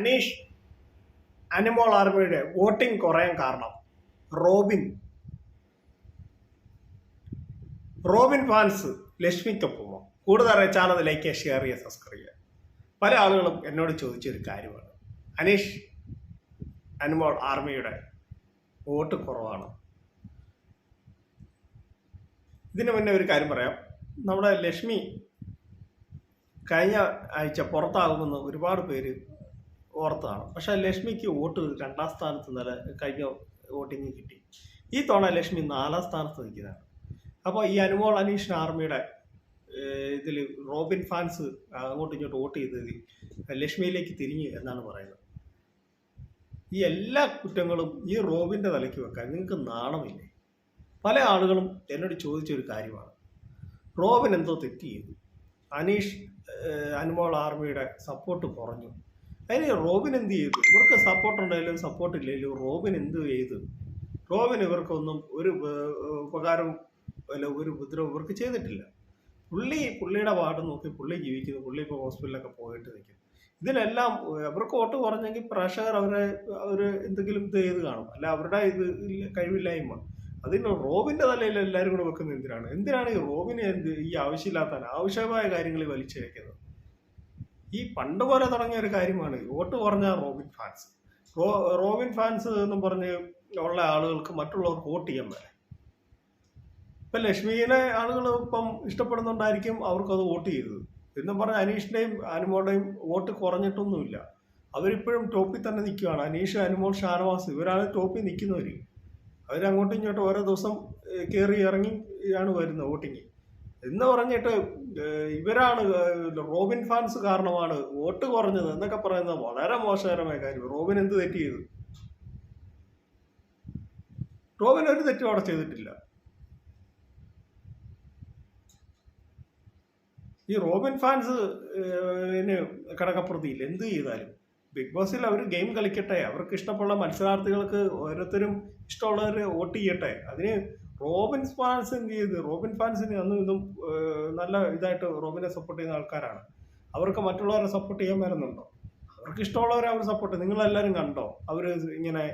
അനീഷ് അനിമോൾ ആർമിയുടെ വോട്ടിംഗ് കുറയാൻ കാരണം റോബിൻ. റോബിൻ ഫാൻസ് ലക്ഷ്മിക്കൊപ്പമോ? കൂടുതൽ ചാനൽ ലൈക്ക് ഷെയർ ചെയ്യുക സബ്സ്ക്രൈബ് ചെയ്യുക പല ആളുകളും എന്നോട് ചോദിച്ചൊരു കാര്യമാണ്. അനീഷ് അനിമോൾ ആർമിയുടെ വോട്ട് കുറവാണ്. ഇതിനു മുന്നേ ഒരു കാര്യം പറയാം. നമ്മുടെ ലക്ഷ്മി കഴിഞ്ഞ ആഴ്ച പുറത്താകുമെന്ന് ഒരുപാട് പേര് ഓർത്താണ് പക്ഷെ ലക്ഷ്മിക്ക് വോട്ട് രണ്ടാം സ്ഥാനത്ത് നില കഴിഞ്ഞ വോട്ടിങ് കിട്ടി. ഈ തവണ ലക്ഷ്മി നാലാം സ്ഥാനത്ത് നിൽക്കുന്നതാണ് അപ്പോൾ ഈ അനുമോൾ അനീഷ് ആർമിയുടെ ഇതിൽ റോബിൻ ഫാൻസ് അങ്ങോട്ടും ഇങ്ങോട്ടും വോട്ട് ചെയ്തത് ലക്ഷ്മിയിലേക്ക് തിരിഞ്ഞു എന്നാണ് പറയുന്നത്. ഈ എല്ലാ കുറ്റങ്ങളും ഈ റോബിന്റെ തലയ്ക്ക് വെക്കാൻ നിങ്ങൾക്ക് നാണമില്ലേ? പല ആളുകളും എന്നോട് ചോദിച്ചൊരു കാര്യമാണ്. റോബിൻ എന്തോ തെറ്റ് ചെയ്തു. അനീഷ് അനുമോൾ ആർമിയുടെ സപ്പോർട്ട് കുറഞ്ഞു. അതിന് റോബിൻ എന്ത് ചെയ്തു? ഇവർക്ക് സപ്പോർട്ട് ഉണ്ടായാലും സപ്പോർട്ട് ഇല്ലെങ്കിലും റോബിൻ എന്ത് ചെയ്തു? റോബിൻ ഇവർക്കൊന്നും ഒരു ഉപകാരം അല്ല ഒരു ഉപദ്രവം ഇവർക്ക് ചെയ്തിട്ടില്ല. പുള്ളി പുള്ളിയുടെ പാട്ട് നോക്കി പുള്ളി ജീവിക്കുന്നു. പുള്ളി ഇപ്പോൾ ഹോസ്പിറ്റലിലൊക്കെ പോയിട്ട് നിൽക്കുന്നു. ഇതിലെല്ലാം അവർക്ക് വോട്ട് കുറഞ്ഞെങ്കിൽ പ്രഷർ അവരെ അവർ എന്തെങ്കിലും ഇത് ചെയ്ത് കാണും. അല്ല അവരുടെ ഇത് കഴിവില്ലായ്മ. അതിന് റോബിന്റെ തലയിൽ എല്ലാവരും കൂടെ വെക്കുന്നത് എന്തിനാണ്? എന്തിനാണ് ഈ റോബിനെ എന്ത് ഈ ആവശ്യമില്ലാത്ത അനാവശ്യമായ വലിച്ചു വലിച്ചിഴക്കുന്നത് ഈ പണ്ട് പോലെ തുടങ്ങിയ ഒരു കാര്യമാണ്. വോട്ട് കുറഞ്ഞ റോബിൻ ഫാൻസ്. റോബിൻ ഫാൻസ് എന്ന് പറഞ്ഞ് ഉള്ള ആളുകൾക്ക് മറ്റുള്ളവർക്ക് വോട്ട് ചെയ്യാൻ വരെ ഇപ്പം ലക്ഷ്മിയിലെ ആളുകൾ ഇപ്പം ഇഷ്ടപ്പെടുന്നുണ്ടായിരിക്കും അവർക്കത് വോട്ട് ചെയ്തത് എന്നും പറഞ്ഞ അനീഷിന്റെയും അനുമോളുടെയും വോട്ട് കുറഞ്ഞിട്ടൊന്നുമില്ല. അവരിപ്പോഴും ടോപ്പിൽ തന്നെ നിൽക്കുകയാണ്. അനീഷ് അനുമോൾ ഷാനവാസ് ഇവരാണ് ടോപ്പിൽ നിൽക്കുന്നവർ അവരങ്ങോട്ടും ഇങ്ങോട്ടും ഓരോ ദിവസം കയറി ഇറങ്ങി ആണ് വരുന്നത് വോട്ടിങ്. എന്ന് പറഞ്ഞിട്ട് ഇവരാണ് റോബിൻ ഫാൻസ് കാരണമാണ് വോട്ട് കുറഞ്ഞത് എന്നൊക്കെ പറയുന്നത് വളരെ മോശകരമായ കാര്യം. റോബിൻ എന്ത് തെറ്റ് ചെയ്തു? റോബിൻ ഒരു തെറ്റും അവിടെ ചെയ്തിട്ടില്ല. ഈ റോബിൻ ഫാൻസ് കിടക്കപ്പുറത്തിയില്ല. എന്ത് ചെയ്താലും? ബിഗ് ബോസിൽ അവർ ഗെയിം കളിക്കട്ടെ. അവർക്ക് ഇഷ്ടമുള്ള മത്സരാർത്ഥികൾക്ക് ഓരോരുത്തരും ഇഷ്ടമുള്ളവർ വോട്ട് ചെയ്യട്ടെ. അതിന് റോബിൻ ഫാൻസ് എന്ത് ചെയ്ത്? റോബിൻ ഫാൻസിന് അന്നും ഇന്നും നല്ല ഇതായിട്ട് റോബിനെ സപ്പോർട്ട് ചെയ്യുന്ന ആൾക്കാരാണ്. അവർക്ക് മറ്റുള്ളവരെ സപ്പോർട്ട് ചെയ്യാൻ വരുന്നുണ്ടോ അവർക്ക് ഇഷ്ടമുള്ളവരെ അവർ സപ്പോർട്ട് നിങ്ങളെല്ലാവരും കണ്ടോ? അവർ ഇങ്ങനെ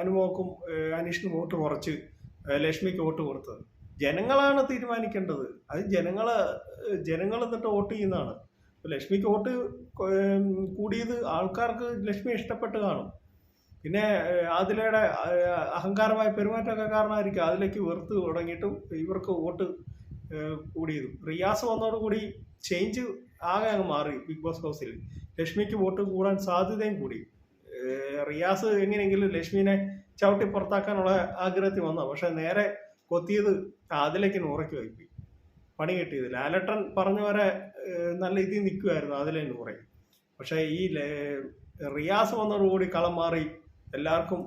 അനുമോക്കും അനീഷിനും വോട്ട് കുറച്ച് ലക്ഷ്മിക്ക് വോട്ട് കൊടുത്തത്. ജനങ്ങളാണ് തീരുമാനിക്കേണ്ടത്. അത് ജനങ്ങളെ ജനങ്ങൾ എന്നിട്ട് വോട്ട് ചെയ്യുന്നതാണ്. ലക്ഷ്മിക്ക് വോട്ട് കൂടിയത് ആൾക്കാർക്ക് ലക്ഷ്മി ഇഷ്ടപ്പെട്ട് കാണും. പിന്നെ ആദിലയുടെ അഹങ്കാരമായ പെരുമാറ്റമൊക്കെ കാരണമായിരിക്കും അതിലേക്ക് വെറുത്ത് തുടങ്ങിയിട്ടും ഇവർക്ക് വോട്ട് കൂടിയതും. റിയാസ് വന്നതോടുകൂടി ചേഞ്ച് ആകെ അങ്ങ് മാറി ബിഗ് ബോസ് ഹൗസിൽ. ലക്ഷ്മിക്ക് വോട്ട് കൂടാൻ സാധ്യതയും കൂടി. റിയാസ് എങ്ങനെയെങ്കിലും ലക്ഷ്മിനെ ചവിട്ടി പുറത്താക്കാനുള്ള ആഗ്രഹത്തിൽ വന്നു. പക്ഷെ നേരെ കൊത്തിയത് അതിലേക്ക് നൂറയ്ക്ക് വയ്പ്പി പണി കിട്ടിയത്. ലാലട്ടൻ പറഞ്ഞു വരെ നല്ല ഇതിൽ നിൽക്കുമായിരുന്നു അതിലെ നൂറയ്ക്ക് പക്ഷേ ഈ റിയാസ് വന്നതോടുകൂടി കളം മാറി എല്ലാവർക്കും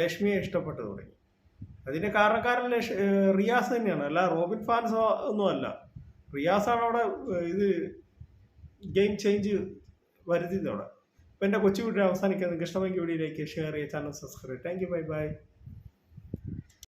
ലക്ഷ്മിയെ ഇഷ്ടപ്പെട്ടു തുടങ്ങി. അതിന്റെ കാരണക്കാരൻ ലക്ഷ് റിയാസ് തന്നെയാണ്. അല്ല റോബിൻ ഫാൻസ് ഒന്നുമല്ല. റിയാസാണ് അവിടെ ഇത് ഗെയിം ചേഞ്ച് വരുത്തിയത് അവിടെ. അപ്പം എന്റെ കൊച്ചു വീഡിയോ അവസാനിക്കാൻ നിങ്ങൾക്ക് ഇഷ്ടമെങ്കിൽ വീഡിയോയിലേക്ക് ഷെയർ ചെയ്യുക channel subscribe thank you bye bye.